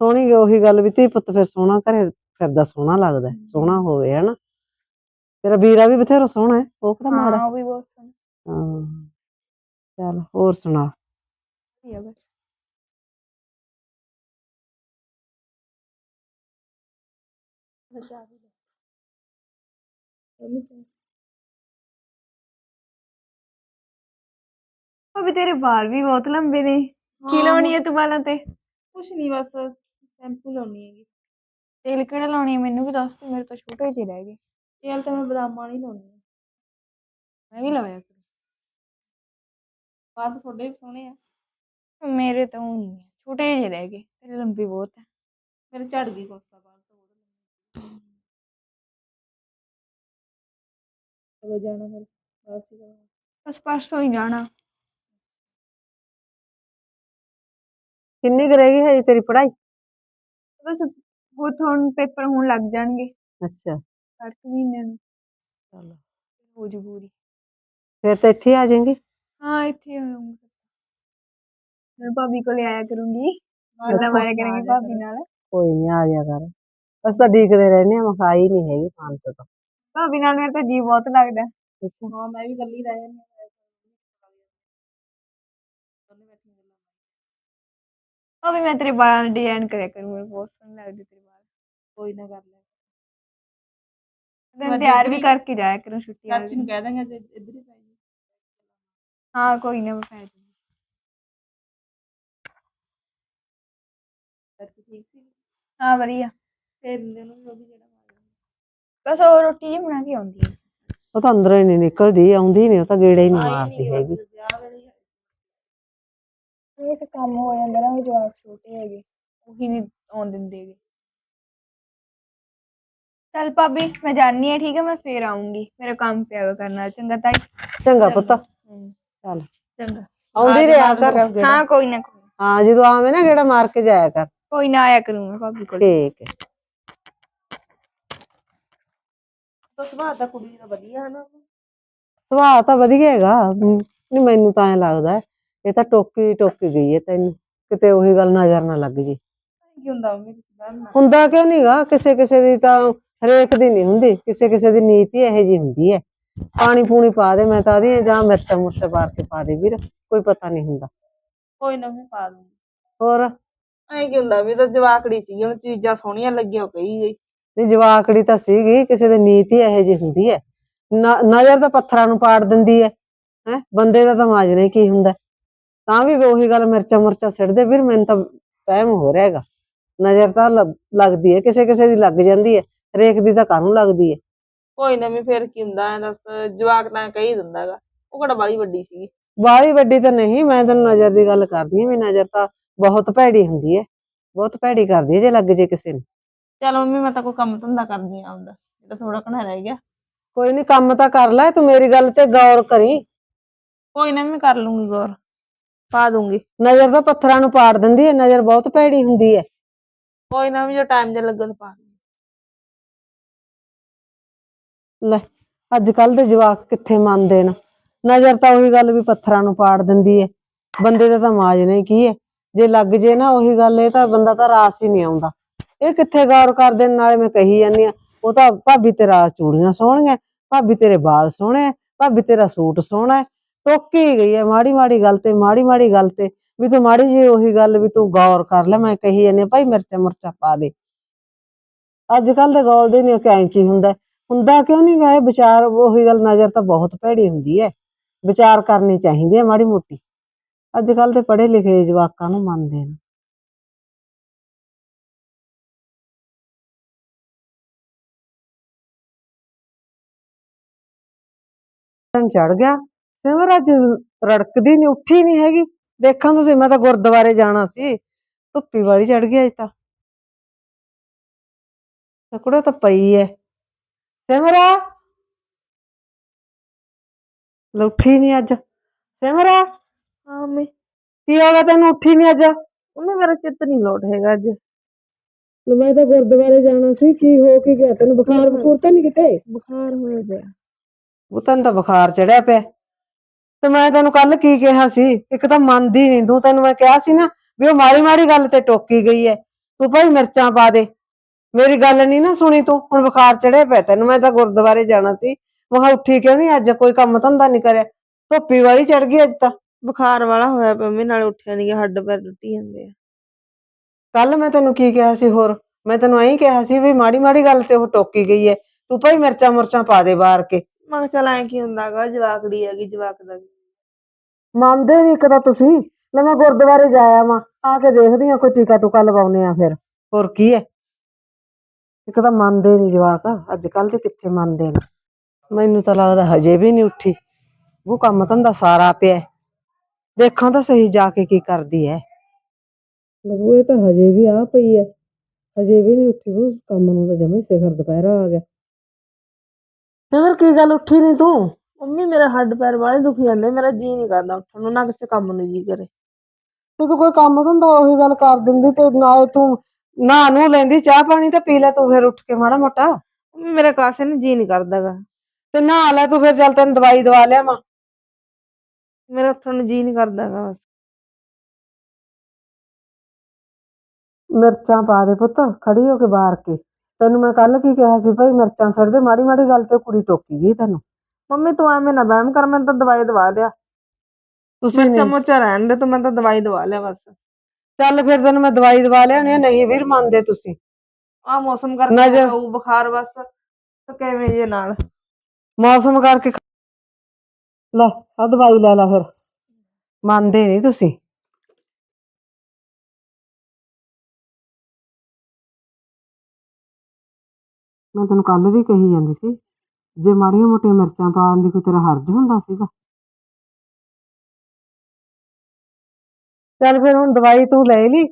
ਸੋਹਣੀ ਉਹੀ ਗੱਲ ਵੀ ਧੀ ਪੁੱਤ ਫਿਰ ਸੋਹਣਾ ਘਰੇ ਫਿਰਦਾ ਸੋਹਣਾ ਲੱਗਦਾ ਹੈ, ਸੋਹਣਾ ਹੋਵੇ ਹਨਾ। ਤੇਰਾ ਵੀਰਾ ਵੀ ਬਥੇਰਾ ਸੋਹਣਾ ਹੈ ਉਹ ਕਿਹੜਾ ਮਾੜਾ? ਹਾਂ ਉਹ ਵੀ ਬਹੁਤ ਸੋਹਣੀ। ਹਾਂ। ਚੱਲ ਹੋਰ ਸੁਣਾ। ਆ ਬਸ। ਭਾਬੀ ਤੇਰੇ ਵਾਲ ਵੀ ਬਹੁਤ ਲੰਬੇ ਨੇ। ਕੀ ਹਾਂ, ਲਾਉਣੀ ਹੈ ਤੂੰ ਵਾਲਾਂ ਤੇ? ਕੁਛ ਨਹੀਂ ਬਸ ਸ਼ੈਂਪੂ ਲਾਉਣੀ ਹੈਗੀ। ਤੇਲ ਕਿਹੜਾ ਲਾਉਣੀ ਹੈ ਮੈਨੂੰ ਵੀ ਦੱਸ ਤੂੰ ਮੇਰੇ ਤਾਂ ਛੋਟੇ ਜਿਹੇ ਰਹਿ ਗਏ। ਤੇਲ ਤਾਂ ਮੈਂ ਬਦਾਮਾਂ ਨਹੀਂ ਲਾਉਣੀ। ਆ ਮੈਂ ਵੀ ਲਾਇਆ ਕਰੂ। ਬਾਅਦ ਤੁਹਾਡੇ ਵੀ ਸੋਹਣੇ ਆ। ਮੇਰੇ ਤਾਂ ਊਂ ਹੀ ਆ ਛੋਟੇ ਜਿਹੇ ਰਹਿ ਗਏ। ਤੇਰੇ ਲੰਬੇ ਬਹੁਤ ਹੈ ਮੇਰੇ ਝੜ ਗਈ ਕੁਛ ਤਾਂ ਬਾਅਦ। ਤੋਂ ਕਦੋਂ ਬਸ ਪਰਸੋਂ ਹੀ ਜਾਣਾ। ਕਿੰਨੀ ਕੁ ਰਹਿ ਗਈ ਹਜੇ ਤੇਰੀ ਪੜ੍ਹਾਈ? ਬਸ ਉਹ ਹੁਣ ਪੇਪਰ ਹੋਣ ਲੱਗ ਜਾਣਗੇ। ਅੱਛਾ। ਹਰ ਮਹੀਨੇ ਚਲੋ। ਹੋ ਜੂ ਪੂਰੀ। ਫਿਰ ਤਾਂ ਇੱਥੇ ਆ ਜਾਏਂਗੀ? ਹਾਂ ਇੱਥੇ ਹੀ ਰਹੂੰਗੀ। ਮੈਂ ਭਾਬੀ ਕੋਲ ਆਇਆ ਕਰੂੰਗੀ। ਮਾਲਾ ਮਾਰਿਆ ਆ ਭਾਬੀ ਨਾਲ। ਕੋਈ ਨਹੀਂ ਆ ਜਾਇਆ ਕਰ। ਅਸੀਂ ਤਾਂ ਡੀਕਦੇ ਰਹਿੰਦੇ ਆ ਮਖਾਈ ਨਹੀਂ ਹੈਗੀ ਖਾਣ ਤੋਂ ਤਾਂ। ਭਾਬੀ ਨਾਲ ਮੇਰਾ ਤਾਂ ਜੀ ਬਹੁਤ ਲੱਗਦਾ। ਅੱਛਾ। ਹਾਂ ਮੈਂ ਵੀ ਇਕੱਲੀ ਰਹਿ ਜਾਂਦੀ ਹਾਂ ਦੋਨੇ ਗੱਲਾਂ ਭਾਬੀ ਮੈਂ ਤੇਰੇ ਬਾਲਾਂ ਦਾ ਡਿਜ਼ਾਈਨ ਕਰਿਆ ਕਰੂੰ ਮੈਨੂੰ ਬਹੁਤ ਸੋਹਣੇ ਲੱਗਦੇ ਤੇਰੇ ਵਾਲ। ਕੋਈ ਨਾ ਕਰ ਲੈ। ਤੈਨੂੰ ਮੈਂ ਤਿਆਰ ਵੀ ਕਰਕੇ ਜਾਇਆ ਕਰੂੰ ਛੁੱਟੀ ਵਾਲੇ ਚਾਚੀ ਨੂੰ ਦਿਨ ਕਹਿ ਦਾਂਗੇ ਤੇ ਇੱਧਰ ਹੀ ਪੈ ਜੀ ਹਾਂ ਕੋਈ ਨਾ ਮੈਂ ਪੈ ਜਾਊਂਗੀ। ਚਾਚੀ ਠੀਕ ਸੀ? ਹਾਂ ਵਧੀਆ। ਫੇਰ ਦਿੰਦੇ ਉਹਨੂੰ ਵੀ ਉਹ ਵੀ ਜਿਹੜਾ ਮਾਰ ਬਸ ਉਹ ਰੋਟੀ ਜਿਹੀ ਬਣਾ ਕੇ ਆਉਂਦੀ ਹੈ ਉਹ ਤਾਂ ਅੰਦਰੋਂ ਹੀ ਨਹੀਂ ਨਿਕਲਦੀ ਆਉਂਦੀ ਨਹੀਂ ਉਹ ਤਾਂ ਗੇੜੇ ਹੀ ਨਹੀਂ ਆਈ ਮਾਰਦੀ ਨਹੀਂ ਹੈਗੀ। ਬਸ ਵਿਆਹ ਵੇਲੇ ਹੀ ਇਹ ਤਾਂ ਕੰਮ ਹੋ ਜਾਂਦਾ ਨਾ ਵੀ ਜਵਾਕ ਛੋਟੇ ਹੈਗੇ ਉਹੀ ਨਹੀਂ ਆਉਣ ਦਿੰਦੇਗੇ ਚੱਲ ਭਾਬੀ ਮੈਂ ਜਾਣੀ ਆ ਠੀਕ ਹੈ ਮੈਂ ਫੇਰ ਆਉਂਗੀ ਮੇਰਾ ਕੰਮ ਪਿਆ ਵਾ ਕਰਨਾ ਚੰਗਾ ਤਾਈ। ਚੰਗਾ ਪੁੱਤ। ਹਮ, ਚੱਲ। ਚੰਗਾ। ਆਉਂਦੀ ਰਿਹਾ ਕਰ। ਹਾਂ ਕੋਈ ਨਾ ਕੋਈ ਨਾ। ਹਾਂ ਜਦੋਂ ਆਵੇਂ ਨਾ ਗੇੜਾ ਮਾਰ ਕੇ ਜਾਇਆ ਕਰ। ਕੋਈ ਨਾ ਆਇਆ ਕਰੂੰ ਮੈਂ ਭਾਬੀ ਕੋਲ। ਠੀਕ ਹੈ। ਤਾਂ ਸੁਭਾਅ ਤਾਂ ਕੁੜੀ ਦਾ ਵਧੀਆ ਹੈ ਨਾ। ਸੁਭਾਅ ਤਾਂ ਵਧੀਆ ਹੈਗਾ ਨਹੀਂ ਮੈਨੂੰ ਤਾਂ ਐ ਲੱਗਦਾ ਇਹ ਤਾਂ ਟੋਕੀ ਟੋਕੀ ਗਈ ਹੈ ਤੈਨੂੰ ਕਿਤੇ ਉਹੀ ਗੱਲ ਨਜ਼ਰ ਨਾ ਲੱਗ ਜੇ। ਕੀ ਹੁੰਦਾ ਮੰਮੀ ਤੁਸੀਂ ਬਹਿਮ ਨਾ ਹੁੰਦਾ ਕਿਉਂ ਨਹੀਂਗਾ ਕਿਸੇ ਕਿਸੇ ਦੀ ਤਾਂ ਹਰੇਕ ਦੀ ਨਹੀਂ ਹੁੰਦੀ ਕਿਸੇ ਕਿਸੇ ਦੀ ਨੀਤੀ ਇਹੋ ਜੀ ਹੁੰਦੀ ਹੈ। ਪਾਣੀ ਪੂਣੀ ਪਾ ਦੇ ਮੈਂ ਤਾਂ ਆਦੀ ਜਾਂ ਮਿਰਚਾਂ ਮੁਰਚਾਂ ਪਾਰ ਕੇ ਪਾ ਦੇ ਵੀਰ ਕੋਈ ਪਤਾ ਨਹੀਂ ਹੁੰਦਾ। ਕੋਈ ਨਾ ਮੈਂ ਪਾ ਦੂੰਗੀ। ਹੋਰ? ਐਂ ਕੀ ਹੁੰਦਾ ਵੀ ਤਾਂ ਜਵਾਕੜੀ ਸੀ ਉਹਨੂੰ ਚੀਜ਼ਾਂ ਸੋਹਣੀਆਂ ਲੱਗੀਆਂ ਉਹ ਕਹੀ ਗਈ। ਨਹੀਂ ਜਵਾਕੜੀ ਤਾਂ ਸੀਗੀ ਕਿਸੇ ਦੀ ਨੀਤੀ ਇਹੋ ਜੀ ਹੁੰਦੀ ਹੈ। ਨਜ਼ਰ ਤਾਂ ਪੱਥਰਾਂ ਨੂੰ ਪਾੜ ਦਿੰਦੀ ਹੈ ਹੈ? ਬੰਦੇ ਦਾ ਤਾਂ ਮਾਜਨਾ ਹੀ ਕੀ ਹੁੰਦਾ ਹੈ। ਤਾਂ ਵੀ ਉਹੀ ਗੱਲ ਮਿਰਚਾਂ ਮੁਰਚਾਂ ਸਿੱਟਦੇ ਵੀਰ ਮੈਨੂੰ ਤਾਂ ਵਹਿਮ ਹੋ ਰਿਹਾ ਹੈਗਾ। ਨਜ਼ਰ ਤਾਂ ਲੱਗ- ਲੱਗਦੀ ਹੈ ਕਿਸੇ ਕਿਸੇ ਦੀ ਲੱਗ ਜਾਂਦੀ ਹੈ ਹਰੇਕ ਦੀ ਤਾਂ ਕਾਹਨੂੰ ਲੱਗਦੀ ਹੈ? ਕੋਈ ਨਾ ਵੀ ਫੇਰ ਕੀ ਹੁੰਦਾ ਐ ਦੱਸ ਜਵਾਕ ਤਾਂ ਕਹੀ ਦਿੰਦਾ ਹੈਗਾ ਉਹ ਕਿਹੜਾ ਬਾਲੀ ਵੱਡੀ ਸੀਗੀ? ਬਾਹਲੀ ਵੱਡੀ ਤਾਂ ਨਹੀਂ ਮੈਂ ਤੈਨੂੰ ਨਜ਼ਰ ਦੀ ਗੱਲ ਕਰਦੀ ਹਾਂ ਵੀ ਨਜ਼ਰ ਤਾਂ ਬਹੁਤ ਭੈੜੀ ਹੁੰਦੀ ਹੈ ਬਹੁਤ ਭੈੜੀ ਕਰਦੀ ਹੈ ਜੇ ਲੱਗ ਜੇ ਕਿਸੇ ਨੂੰ। ਚਲ ਮੰਮੀ ਮੈਂ ਤਾਂ ਕੋਈ ਕੰਮ ਧੰਦਾ ਕਰਦੀ ਆਂ ਆਪਦਾ। ਜਿਹੜਾ ਥੋੜਾ ਘਣਾ ਰਹਿ ਗਿਆ। ਕੋਈ ਨਹੀਂ ਕੰਮ ਤਾਂ ਕਰ ਲੈ ਤੂੰ ਮੇਰੀ ਗੱਲ ਤੇ ਗੌਰ ਕਰੀ। ਕੋਈ ਨਾ ਮੈਂ ਕਰ ਲੂੰਗੀ ਗੌਰ। ਪਾ ਦੂੰਗੀ। ਨਜ਼ਰ ਤਾਂ ਪੱਥਰਾਂ ਨੂੰ ਪਾੜ ਦਿੰਦੀ ਹੈ ਨਜ਼ਰ ਬਹੁਤ ਭੈੜੀ ਹੁੰਦੀ ਹੈ ਕੋਈ ਨਾ ਵੀ ਜੋ ਟਾਈਮ ਜੇ ਲੱਗੋ ਤਾਂ ਪਾ ਦੂੰਗੀ। ਲੈ ਅੱਜ ਕੱਲ ਦੇ ਜਵਾਕ ਕਿੱਥੇ ਮੰਨਦੇ ਨੇ? ਨਜ਼ਰ ਤਾਂ ਉਹੀ ਗੱਲ ਵੀ ਪੱਥਰਾਂ ਨੂੰ ਪਾੜ ਦਿੰਦੀ ਹੈ ਬੰਦੇ ਦਾ ਤਾਂ ਮਾਜ ਨਹੀਂ ਕੀ ਹੈ ਜੇ ਲੱਗ ਜੇ ਨਾ ਉਹੀ ਗੱਲ ਇਹ ਤਾਂ ਬੰਦਾ ਤਾਂ ਰਾਸ ਹੀ ਨਹੀਂ ਆਉਂਦਾ। ਇਹ ਕਿੱਥੇ ਗੌਰ ਕਰਦੇ ਨੇ? ਨਾਲੇ ਮੈਂ ਕਹੀ ਜਾਂਦੀ ਆ ਉਹ ਤਾਂ ਭਾਬੀ ਤੇਰਾ ਚੂੜੀਆਂ ਸੋਹਣੀਆਂ ਭਾਬੀ ਤੇਰੇ ਵਾਲ ਸੋਹਣੇ ਆ, ਭਾਬੀ ਤੇਰਾ ਸੂਟ ਸੋਹਣਾ ਹੈ ਟੋਕੀ ਗਈ ਹੈ ਮਾੜੀ ਮਾੜੀ ਗੱਲ ਤੇ ਮਾੜੀ ਮਾੜੀ ਗੱਲ ਤੇ ਵੀ ਤੂੰ ਮਾੜੀ ਜੀ ਉਹੀ ਗੱਲ ਵੀ ਤੂੰ ਗੌਰ ਕਰ ਲੈ ਮੈਂ ਕਹੀ ਜਾਂਦੀ ਆ ਭਾਈ ਮਿਰਚਾਂ ਮੁਰਚਾਂ ਪਾ ਦੇ। ਅੱਜ ਕੱਲ ਦੇ ਗੌਰ ਦੇ ਨਹੀਂ ਕੈਂਚੀ ਹੁੰਦਾ ਹੈ। ਹੁੰਦਾ ਕਿਉਂ ਨਹੀਂ ਗਾ ਇਹ ਵਿਚਾਰ ਉਹੀ ਗੱਲ ਨਜ਼ਰ ਤਾਂ ਬਹੁਤ ਭੈੜੀ ਹੁੰਦੀ ਹੈ ਵਿਚਾਰ ਕਰਨੀ ਚਾਹੀਦੀ ਹੈ ਮਾੜੀ ਮੋਟੀ। ਅੱਜ ਕੱਲ ਦੇ ਪੜ੍ਹੇ ਲਿਖੇ ਜਵਾਕਾਂ ਨੂੰ ਮੰਨਦੇ ਨੇ। ਚੜ ਗਿਆ। ਸਿਮਰ ਅੱਜ ਰੜਕਦੀ ਨਹੀਂ ਉੱਠੀ ਨਹੀਂ ਹੈਗੀ। ਦੇਖਾਂ ਤੁਸੀਂ ਮੈਂ ਤਾਂ ਗੁਰਦੁਆਰੇ ਜਾਣਾ ਸੀ। ਧੁੱਪੀ ਵਾਲੀ ਚੜ ਗਈ ਅੱਜ ਤਾਂ। ਤਕੜਾ ਤਾਂ ਪਈ ਐ। ਸਿਮਰਾ! ਉੱਠੀ ਨਹੀਂ ਅੱਜ। ਸਿਮਰਾ! ਹਾਂ ਕੀ ਹੋ ਗਿਆ ਤੈਨੂੰ, ਉੱਠੀ ਨਹੀਂ ਅੱਜ? ਉਹਨੇ ਮੇਰਾ ਚਿੱਤ ਨਹੀਂ ਲੋਟ ਹੈਗਾ ਅੱਜ। ਮੈਂ ਤਾਂ ਗੁਰਦੁਆਰੇ ਜਾਣਾ ਸੀ, ਕੀ ਹੋ, ਕੀ ਗਿਆ? ਤੈਨੂੰ ਬੁਖਾਰ ਬੁਖੂਰ ਤਾਂ ਨਹੀਂ ਕਿਤੇ? ਬੁਖਾਰ ਹੋਇਆ ਪਿਆ। ਉਹ ਤੈਨੂੰ ਤਾਂ ਬੁਖਾਰ ਚੜਿਆ ਪਿਆ। ਤੇ ਮੈਂ ਤੈਨੂੰ ਕੱਲ ਕੀ ਕਿਹਾ ਸੀ? ਇੱਕ ਤਾਂ ਮੰਨਦੀ ਨਹੀਂ ਤੂੰ ਤੈਨੂੰ ਮੈਂ ਕਿਹਾ ਸੀ ਨਾ ਵੀ ਉਹ ਮਾੜੀ ਮਾੜੀ ਗੱਲ ਤੇ ਟੋਕੀ ਗਈ ਐ। ਤੂੰ ਭਾਈ ਮਿਰਚਾਂ ਪਾ ਦੇ। ਮੇਰੀ ਗੱਲ ਨਹੀਂ ਨਾ ਸੁਣੀ ਤੂੰ। ਹੁਣ ਬੁਖਾਰ ਚੜਿਆ ਪਿਆ। ਤੈਨੂੰ ਮੈਂ ਤਾਂ ਗੁਰਦੁਆਰੇ ਜਾਣਾ ਸੀ। ਮੈਂ ਕਿਹਾ ਉੱਠੀ ਕਿਉਂ ਨਹੀਂ ਅੱਜ ਕੋਈ ਕੰਮ ਧੰਦਾ ਨਹੀਂ ਕਰਿਆ। ਧੁੱਪੀ ਵਾਲੀ ਚੜ ਗਈ ਅੱਜ ਤਾਂ। ਬੁਖਾਰ ਵਾਲਾ ਹੋਇਆ ਪਿਆ। ਮੰਮੀ ਨਾਲ ਉੱਠਿਆ ਨਹੀਂ ਗਿਆ। ਹੱਡ ਪੈਰ ਟੁੱਟੀ ਜਾਂਦੇ ਆ। ਕੱਲ ਮੈਂ ਤੈਨੂੰ ਕੀ ਕਿਹਾ ਸੀ ਹੋਰ? ਮੈਂ ਤੈਨੂੰ ਐਂ ਕਿਹਾ ਸੀ ਵੀ ਮਾੜੀ ਮਾੜੀ ਗੱਲ ਤੇ ਉਹ ਟੋਕੀ ਗਈ ਐ। ਤੂੰ ਭਾਈ ਮਿਰਚਾਂ ਮੁਰਚਾਂ ਪਾ ਦੇ ਬਾਹਰ ਕੇ। ਮੈਂ ਕਿਹਾ ਚੱਲ ਐ ਕੀ ਹੁੰਦਾਗਾ, ਜਵਾਕੜੀ ਹੈਗੀ, ਜਵਾਕ ਦਾ ਵੀ। ਮੰਨਦੇ ਨਹੀਂ ਇੱਕ ਤਾਂ ਤੁਸੀਂ, ਲੈ ਮੈਂ ਗੁਰਦੁਆਰੇ ਜਾਇਆ ਵਾਂ ਆ ਕੇ ਦੇਖਦੀ ਆ ਕੋਈ ਟੀਕਾ ਟੂਕਾ ਲਵਾਉਨੇ ਆ ਫਿਰ। ਹੋਰ ਕੀ ਹੈ ਇੱਕ ਤਾਂ ਮੰਨਦੇ ਨਹੀਂ ਜਵਾਕ ਅੱਜ ਕੱਲ ਦੇ ਕਿੱਥੇ ਮੰਨਦੇ ਨੇ? ਮੈਨੂੰ ਤਾਂ ਲੱਗਦਾ ਹਜੇ ਵੀ ਨਹੀਂ ਉੱਠੀ। ਉਹ ਕੰਮ ਧੰਦਾ ਸਾਰਾ ਪਿਆ ਹੈ। ਦੇਖਾਂ ਤਾਂ ਸਹੀ ਜਾ ਕੇ ਕੀ ਕਰਦੀ ਹੈ ਲੱਗੂ ਇਹ ਤਾਂ ਹਜੇ ਵੀ ਆ ਪਈ ਹੈ ਹਜੇ ਵੀ ਨਹੀਂ ਉੱਠੀ, ਉਹ ਕੰਮ ਨੂੰ ਤਾਂ ਜਮੇ ਸਿਖਰ ਦੁਪਹਿਰਾ ਆ ਗਿਆ। ਤੇ ਫਿਰ ਕੀ ਗੱਲ ਉੱਠੀ ਨਹੀਂ ਤੂੰ? ਮੰਮੀ ਮੇਰੇ ਹੱਡ ਪੈਰ ਵਾਲੇ ਦੁਖੀ ਜਾਂਦੇ ਮੇਰਾ ਜੀ ਨਹੀਂ ਕਰਦਾ ਉੱਠਣ ਨੂੰ ਨਾ ਕਿਸੇ ਕੰਮ ਨੂੰ ਜੀ ਕਰੇ। ਤੇ ਤੂੰ ਕੋਈ ਕੰਮ ਧੰਦਾ ਉਹੀ ਗੱਲ ਕਰ ਦਿੰਦੀ ਤੇ ਨਾ ਤੂੰ ਨਾ ਨੂੰ ਲੈਂਦੀ ਚਾਹ ਪਾਣੀ ਤੇ ਪੀ ਲੈ ਤੂੰ ਫਿਰ ਉੱਠ ਕੇ ਮਾੜਾ ਮੋਟਾ। ਮੰਮੀ ਮੇਰਾ ਕਾਸੇ ਨੂੰ ਜੀ ਨਹੀਂ ਕਰਦਾਗਾ। ਤੇ ਨਹਾ ਲੈ ਤੂੰ ਫਿਰ ਚੱਲ ਤੈਨੂੰ ਦਵਾਈ ਦਵਾ ਲਿਆਵਾਂ। ਮੇਰਾ ਉੱਠਣ ਨੂੰ ਜੀ ਨਹੀਂ ਕਰਦਾਗਾ ਬਸ। ਮਿਰਚਾਂ ਪਾ ਦੇ ਪੁੱਤ ਖੜੀ ਹੋ ਕੇ ਬਾਹਰ ਕੇ। ਤੈਨੂੰ ਮੈਂ ਕੱਲ ਕੀ ਕਿਹਾ ਸੀ ਭਾਈ ਮਿਰਚਾਂ ਛੱਡ ਦੇ ਮਾੜੀ ਮਾੜੀ ਗੱਲ ਤੇ ਕੁੜੀ ਟੋਕੀ ਗਈ ਤੈਨੂੰ। ਮੰਮੀ ਤੂੰ ਐਵੇਂ ਨਾ ਵਹਿਮ ਕਰ ਮੈਂ ਤਾਂ ਦਵਾਈ ਦਵਾ ਲਿਆ ਤੁਸੀਂ ਨਹੀਂ ਮੁਰਚਾਂ ਰਹਿਣ ਦੇ ਤੂੰ ਮੈਂ ਤਾਂ ਦਵਾਈ ਦਵਾ ਲਿਆ ਬਸ। ਚੱਲ ਫਿਰ ਤੈਨੂੰ ਮੈਂ ਦਵਾਈ ਦਵਾ ਲਿਆਉਣੀ ਆ ਨਹੀਂ ਵੀਰ ਮੰਨਦੇ ਤੁਸੀਂ। ਆ ਮੌਸਮ ਕਰਕੇ ਨਜ਼ਰ- ਆਊ ਬੁਖਾਰ ਬਸ ਕਿਵੇਂ ਜੇ ਨਾਲ। ਮੌਸਮ ਕਰਕੇ ਲੈ ਆ ਦਵਾਈ ਲੈ ਲੈ ਫਿਰ। ਮੰਨਦੇ ਨਹੀਂ ਤੁਸੀਂ। ਮੈਂ ਤੈਨੂੰ ਕੱਲ ਵੀ ਕਹੀ ਜਾਂਦੀ ਸੀ ਜੇ ਮਾੜੀਆਂ ਮੋਟੀਆਂ ਮਿਰਚਾਂ ਪਾਉਣ ਦੀ ਕੋਈ ਤੇਰਾ ਹਰਜ ਹੁੰਦਾ ਸੀਗਾ। ਚੱਲ ਫਿਰ ਹੁਣ ਦਵਾਈ ਤੂੰ ਲੈ ਲਈ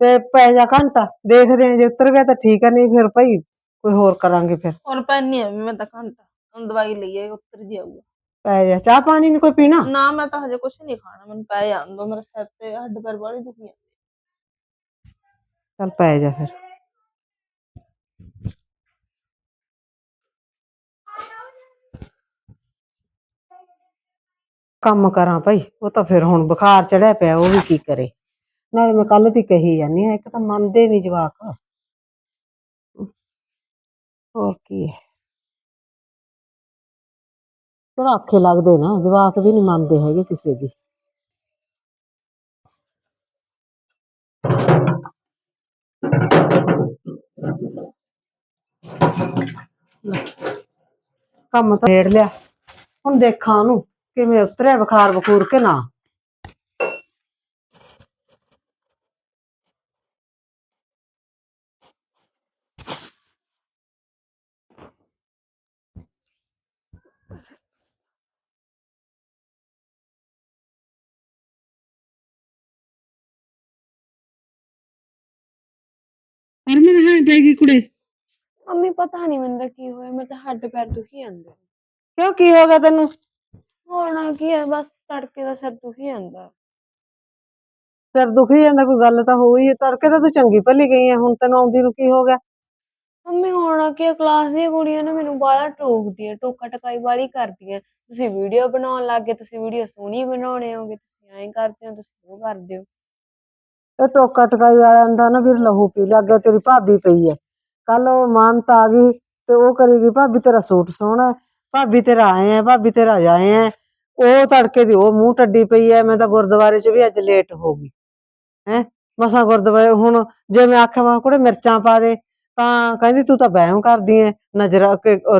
ਤੇ ਪੈ ਜਾ ਘੰਟਾ ਦੇਖਦੇ ਆਂ ਜੇ ਉਤਰ ਗਿਆ ਤਾਂ ਠੀਕ ਹੈ ਨਹੀਂ ਫਿਰ ਭਾਈ ਕੋਈ ਹੋਰ ਕਰਾਂਗੇ ਫਿਰ। ਹੁਣ ਪੈਣੀ ਆ ਵੀ ਮੈਂ ਤਾਂ ਘੰਟਾ ਹੁਣ ਦਵਾਈ ਲਈਏ ਉੱਤਰ ਜੀ ਆਊਗਾ ਪੈ ਜਾ ਚਾਹ ਪਾਣੀ ਨਹੀਂ ਕੋਈ ਪੀਣਾ? ਨਾ ਮੈਂ ਤਾਂ ਹਜੇ ਕੁਝ ਨਹੀਂ ਖਾਣਾ ਮੈਨੂੰ ਪੈ ਜਾਣ ਦੋ ਮੇਰੇ ਸਿਰ ਤੇ ਹੱਡ ਪੈਰ ਵਾਲੇ ਦੁਖੀ ਆ। ਚੱਲ ਪੈ ਜਾ ਫਿਰ। ਕੰਮ ਕਰਾਂ ਭਾਈ, ਉਹ ਤਾਂ ਫਿਰ ਹੁਣ ਬੁਖਾਰ ਚੜਿਆ ਪਿਆ, ਉਹ ਵੀ ਕੀ ਕਰੇ। ਨਾਲੇ ਮੈਂ ਕੱਲ ਦੀ ਕਹੀ ਜਾਂਦੀ ਆ ਇੱਕ ਤਾਂ ਮੰਨਦੇ ਨਹੀਂ ਜਵਾਕ। ਹੋਰ ਕੀ ਹੈ। ਕਿਹੜਾ ਆਖੇ ਲੱਗਦੇ ਨਾ, ਜਵਾਕ ਵੀ ਨਹੀਂ ਮੰਨਦੇ ਹੈਗੇ ਕਿਸੇ ਦੀ। ਕੰਮ ਤਾਂ ਨੇੜ ਲਿਆ। ਹੁਣ ਦੇਖਾਂ ਉਹਨੂੰ। ਕਿਵੇਂ ਉਤਰਿਆ ਬੁਖਾਰ ਬਖੂਰ ਕੇ ਨਾ। ਹਰਮਨ ਹਾਂ ਪੈ ਗਈ ਕੁੜੇ। ਮੰਮੀ ਪਤਾ ਨਹੀਂ ਮੈਨੂੰ ਤਾਂ ਕੀ ਹੋਇਆ ਮੇਰੇ ਤਾਂ ਹੱਡ ਪੈਰ ਦੁਖੀ ਜਾਂਦੇ। ਕਿਉਂ ਕੀ ਹੋ ਗਿਆ ਤੈਨੂੰ? ਹੋਣਾ ਕੀ ਹੈ ਬਸ ਤੜਕੇ ਦਾ ਸਿਰ ਦੁਖੀ ਜਾਂਦਾ। ਸਿਰ ਦੁਖੀ ਜਾਂਦਾ ਕੋਈ ਗੱਲ ਤਾਂ ਹੋਈ ਹੈ ਤੜਕੇ ਤਾਂ ਤੂੰ ਚੰਗੀ ਭਲੀ ਗਈ ਹੈ ਹੁਣ ਤੈਨੂੰ ਆਉਂਦੀ ਨੂੰ ਕੀ ਹੋ ਗਿਆ? ਮੰਮੀ ਹੋਣਾ ਕੀ ਕਲਾਸ ਦੀਆਂ ਕੁੜੀਆਂ ਨਾ ਮੈਨੂੰ ਬਾਹਲਾ ਟੋਕਦੀਆਂ ਟੋਕਾ ਟਕਾਈ ਵਾਲੀ ਕਰਦੀਆਂ। ਤੁਸੀਂ ਵੀਡੀਓ ਬਣਾਉਣ ਲੱਗ ਤੁਸੀਂ ਵੀਡੀਓ ਸੋਹਣੀ ਬਣਾਉਣੇ ਹੋਗੇ ਤੁਸੀਂ ਐਂ ਕਰਦੇ ਹੋ ਤੁਸੀਂ ਉਹ ਕਰਦੇ ਹੋ। ਇਹ ਟੋਕਾ ਟਕਾਈ ਵਾਲਿਆਂ ਦਾ ਨਾ ਵੀਰ ਲਹੂ ਪੀ ਲਿਆ ਅੱਗੇ ਤੇਰੀ ਭਾਬੀ ਪਈ ਹੈ ਕੱਲ ਉਹ ਮਾਨਤ ਆ ਗਈ ਤੇ ਉਹ ਕਰੇਗੀ ਭਾਬੀ ਤੇਰਾ ਸੂਟ ਸੋਹਣਾ ਹੈ, ਭਾਬੀ ਤੇਰਾ ਆਏ ਹੈ ਭਾਬੀ ਤੇਰਾ ਜਾਏ ਹੈ ਉਹ ਤੜਕੇ ਦੀ ਉਹ ਮੂੰਹ ਟੱਡੀ ਪਈ ਹੈ ਮੈਂ ਤਾਂ ਗੁਰਦੁਆਰੇ 'ਚ ਵੀ ਅੱਜ ਲੇਟ ਹੋ ਗਈ। ਹੈ? ਮਸਾਂ ਗੁਰਦੁਆਰੇ ਹੁਣ ਜੇ ਮੈਂ ਆਖਿਆ ਮੈਂ ਕੁੜੇ ਮਿਰਚਾਂ ਪਾ ਦੇ। ਤਾਂ ਕਹਿੰਦੀ ਤੂੰ ਤਾਂ ਵਹਿਮ ਕਰਦੀ ਐ ਨਜ਼ਰ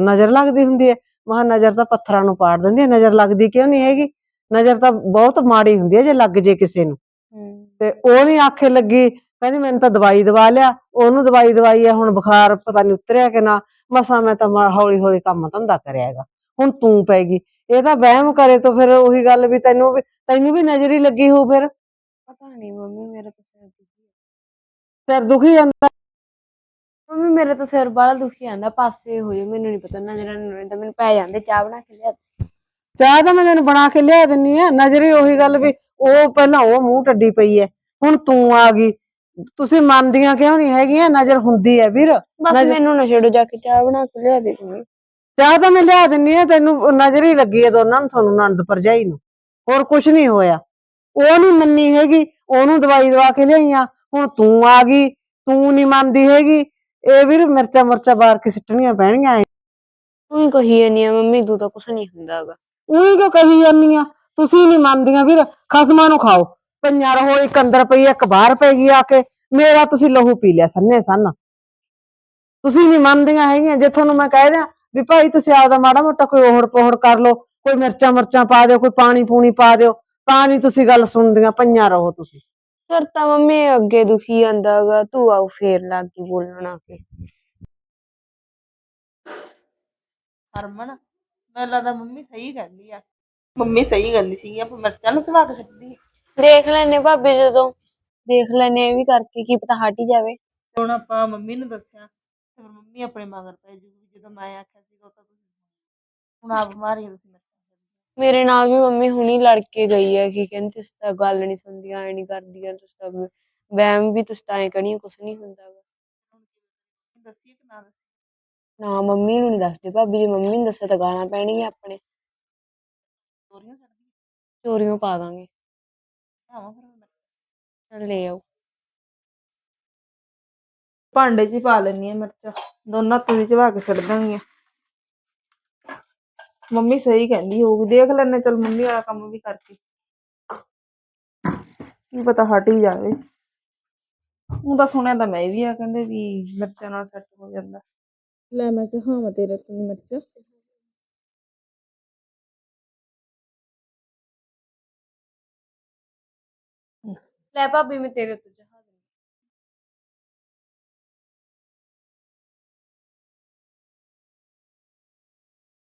ਨਜ਼ਰ ਲੱਗਦੀ ਹੁੰਦੀ ਐ। ਮਹਾ ਨਜ਼ਰ ਤਾਂ ਪੱਥਰਾਂ ਨੂੰ ਪਾੜ ਦਿੰਦੀ ਐ ਨਜ਼ਰ ਲੱਗਦੀ ਕਿਉਂ ਨਹੀਂ ਹੈਗੀ? ਨਜ਼ਰ ਤਾਂ ਬਹੁਤ ਮਾੜੀ ਹੁੰਦੀ ਐ ਜੇ ਲੱਗ ਜੇ ਕਿਸੇ ਨੂੰ। ਹੂੰ। ਤੇ ਉਹ ਨਹੀਂ ਆਖੇ ਲੱਗੀ ਕਹਿੰਦੀ ਮੈਨੂੰ ਤਾਂ ਦਵਾਈ ਦਵਾ ਲਿਆ ਉਹਨੂੰ ਦਵਾਈ ਦਵਾਈ ਆ ਹੁਣ ਬੁਖਾਰ ਪਤਾ ਨਹੀਂ ਉਤਰਿਆ ਕਿ ਨਾ। ਮਸਾਂ ਮੈਂ ਤਾਂ ਹੌਲੀ ਹੌਲੀ ਕੰਮ ਧੰਦਾ ਕਰਿਆ ਹੈਗਾ। ਹੁਣ ਤੂੰ ਪੈ ਗਈ। ਇਹ ਤਾਂ ਵਹਿਮ ਕਰੇ ਤਾਂ ਫਿਰ ਉਹੀ ਗੱਲ ਵੀ ਤੈਨੂੰ ਵੀ ਤੈਨੂੰ ਵੀ ਨਜ਼ਰ ਹੀ ਲੱਗੀ ਹੋਊ ਫਿਰ। ਪਤਾ ਨਹੀਂ ਮੰਮੀ ਮੇਰਾ ਤਾਂ ਸਿਰ ਦੁਖੀ ਸਿਰ ਦੁਖੀ ਜਾਂਦਾ? ਮੰਮੀ ਮੇਰਾ ਤਾਂ ਸਿਰ ਬਾਹਲਾ ਦੁਖੀ ਜਾਂਦਾ ਪਾਸੇ ਹੋ ਜਾ ਮੈਨੂੰ ਨਹੀਂ ਪਤਾ ਨਜ਼ਰਾਂ ਨੂੰ ਤਾਂ ਮੈਨੂੰ ਪੈ ਜਾਂਦੇ ਚਾਹ ਬਣਾ ਕੇ ਲਿਆ ਚਾਹ ਤਾਂ ਮੈਂ ਤੈਨੂੰ ਬਣਾ ਕੇ ਲਿਆ ਦਿੰਨੀ ਆ ਨਜ਼ਰ ਹੀ ਉਹੀ ਗੱਲ ਵੀ ਉਹ ਪਹਿਲਾਂ ਉਹ ਮੂੰਹ ਟੱਡੀ ਪਈ ਐ ਹੁਣ ਤੂੰ ਆ ਗਈ। ਤੁਸੀਂ ਮੰਨਦੀਆਂ ਕਿਉਂ ਨਹੀਂ ਹੈਗੀਆਂ ਨਜ਼ਰ ਹੁੰਦੀ ਐ ਵੀਰ। ਬਸ ਨਜ਼ਰ- ਮੈਨੂੰ ਨਾ ਛੇੜੋ ਜਾ ਕੇ ਚਾਹ ਬਣਾ ਕੇ ਲਿਆ ਦੇ ਤੁਸੀਂ ਚਾਹ ਤਾਂ ਮੈਂ ਲਿਆ ਦਿੰਨੀ ਆ ਤੈਨੂੰ ਨਜ਼ਰ ਹੀ ਲੱਗੀ ਐ ਦੋਨਾਂ ਨੂੰ ਤੁਹਾਨੂੰ ਨੰਦ ਭਰਜਾਈ ਨੂੰ। ਹੋਰ ਕੁਝ ਨਹੀਂ ਹੋਇਆ। ਉਹ ਨਹੀਂ ਮੰਨੀ ਹੈਗੀ ਉਹਨੂੰ ਦਵਾਈ ਦਵਾ ਕੇ ਲਿਆਈਆਂ। ਹੁਣ ਤੂੰ ਆ ਗਈ ਤੂੰ ਨਹੀਂ ਮੰਨਦੀ ਹੈਗੀ। ਇਹ ਵੀਰ ਮਿਰਚਾਂ ਮੁਰਚਾਂ ਬਾਹਰ ਕੇ ਸਿੱਟਣੀਆਂ ਪੈਣਗੀਆਂ ਐਂ। ਤੂੰ ਹੀ ਕਹੀ ਜਾਨੀ ਆ ਮੰਮੀ ਤੂੰ ਤਾਂ ਕੁਛ ਨਹੀਂ ਹੁੰਦਾਗਾ ਉਹੀ ਕਿਉਂ ਕਹੀ ਜਾਂਦੀਆਂ ਤੁਸੀਂ ਨਹੀਂ ਮੰਨਦੀਆਂ ਵੀਰ ਖਸਮਾਂ ਨੂੰ ਖਾਓ। ਪੰਜਾਂ ਰਹੋ ਇੱਕ ਅੰਦਰ ਪਈ ਇੱਕ ਬਾਹਰ ਪੈ ਗਈ ਆ ਕੇ। ਮੇਰਾ ਤੁਸੀਂ ਲਹੂ ਪੀ ਲਿਆ ਸੰਨੇ ਸੰਨ ਤੁਸੀਂ ਨਹੀਂ ਮੰਨਦੀਆਂ ਹੈਗੀਆਂ ਜੇ ਤੁਹਾਨੂੰ ਮੈਂ ਕਹਿ ਦਿਆਂ ਵੀ ਭਾਈ ਤੁਸੀਂ ਆਪਦਾ ਮਾੜਾ ਮੋਟਾ ਕੋਈ ohੜ ਪੋਹੜ ਕਰ ਲਓ ਕੋਈ ਮਿਰਚਾਂ ਮੁਰਚਾਂ ਪਾ ਦਿਓ ਕੋਈ ਪਾਣੀ ਪੂਣੀ ਪਾ ਦਿਓ ਤਾਂ ਨਹੀਂ ਤੁਸੀਂ ਗੱਲ ਸੁਣਦੀਆਂ ਪੰਜਾਂ ਰਹੋ ਤੁਸੀਂ। ਫਿਰ ਤਾਂ ਮੰਮੀ ਅੱਗੇ ਦੁਖੀ ਜਾਂਦਾਗਾ ਤੂੰ ਆਉ ਫੇਰ ਲੱਗ ਗਈ ਬੋਲਣ ਆ ਕੇ। ਹਰਮਨ ਮੈਨੂੰ ਲੱਗਦਾ ਮੰਮੀ ਸਹੀ ਕਹਿੰਦੀ ਆ। ਮੰਮੀ ਸਹੀ ਕਹਿੰਦੀ ਸੀ ਆਪਾਂ ਮਿਰਚਾਂ ਨੂੰ ਧਵਾ ਕੇ ਛੱਡੀ ਦੇਖ ਲੈਨੇ ਭਾਬੀ ਜਦੋਂ ਦੇਖ ਲੈਨੇ ਇਹ ਵੀ ਕਰਕੇ ਕੀ ਪਤਾ ਹਟ ਹੀ ਜਾਵੇ। ਹੁਣ ਆਪਾਂ ਮੰਮੀ ਨੂੰ ਦੱਸਿਆ ਫਿਰ ਮੰਮੀ ਆਪਣੇ ਮਗਰ ਪੈ ਜੂਗੀ ਜਦੋਂ ਮੈਂ ਆਖਿਆ ਸੀ ਉਹ ਤਾਂ ਤੁਸੀਂ ਹੁਣ ਆ ਬਿਮਾਰੀ ਆ ਤੁਸੀਂ ਮੇਰੇ ਨਾਲ ਵੀ ਮੰਮੀ ਹੁਣੀ ਲੜ ਕੇ ਗਈ ਹੈ ਕਿ ਕਹਿੰਦੀ ਤੁਸੀਂ ਤਾਂ ਗੱਲ ਨਹੀਂ ਸੁਣਦੀਆਂ ਐ ਨਹੀਂ ਕਰਦੀਆਂ ਤੁਸੀਂ ਤਾਂ ਵ- ਵਹਿਮ ਵੀ ਤੁਸੀਂ ਤਾਂ ਐ ਕਹਣੀ ਕੁਛ ਨਹੀਂ ਹੁੰਦਾ ਗਾ। ਦੱਸੀਏ ਕਿ ਨਾ ਦੱਸੀਏ? ਨਾ ਮੰਮੀ ਨੂੰ ਨਹੀਂ ਦੱਸਦੇ ਭਾਬੀ ਜੀ ਮੰਮੀ ਨੂੰ ਦੱਸਿਆ ਤਾਂ ਗਾਲਾਂ ਪੈਣਗੀਆਂ ਆਪਣੇ। ਚੋਰੀਆਂ ਕਰਦੀ? ਚੋਰੀਆਂ ਪਾ ਦਾਂਗੇ। ਆਵਾਂ ਫਿਰ ਮੈਂ। ਚੱਲ ਲੈ ਆਓ। ਭਾਂਡੇ 'ਚ ਹੀ ਪਾ ਲੈਣੀ ਆ ਮਿਰਚਾਂ। ਦੋਨਾਂ ਤੁਸੀਂ ਚਵਾ ਕੇ ਛੱਡ ਦਾਂਗੀਆਂ ਮੰਮੀ ਸਹੀ ਕਹਿੰਦੀ ਹੋਊਗੀ ਦੇਖ ਲੈਣੇ ਚਲ ਮੰਮੀ ਵਾਲਾ ਕੰਮ ਵੀ ਕਰਕੇ। ਕੀ ਪਤਾ ਹਟ ਹੀ ਜਾਵੇ। ਉਹ ਤਾਂ ਸੁਣਿਆ ਤਾਂ ਮੈਂ ਵੀ ਆ ਕਹਿੰਦੇ ਵੀ ਮਿਰਚਾਂ ਨਾਲ ਸੈੱਟ ਹੋ ਜਾਂਦਾ। ਲੈ ਮੈਂ ਚਾਹਾਂ ਤੇਰੇ ਤੋਂ ਮਿਰਚ। ਲੈ ਭਾਬੀ ਮੈਂ ਤੇਰੇ ਤੋਂ ਚਾਹ।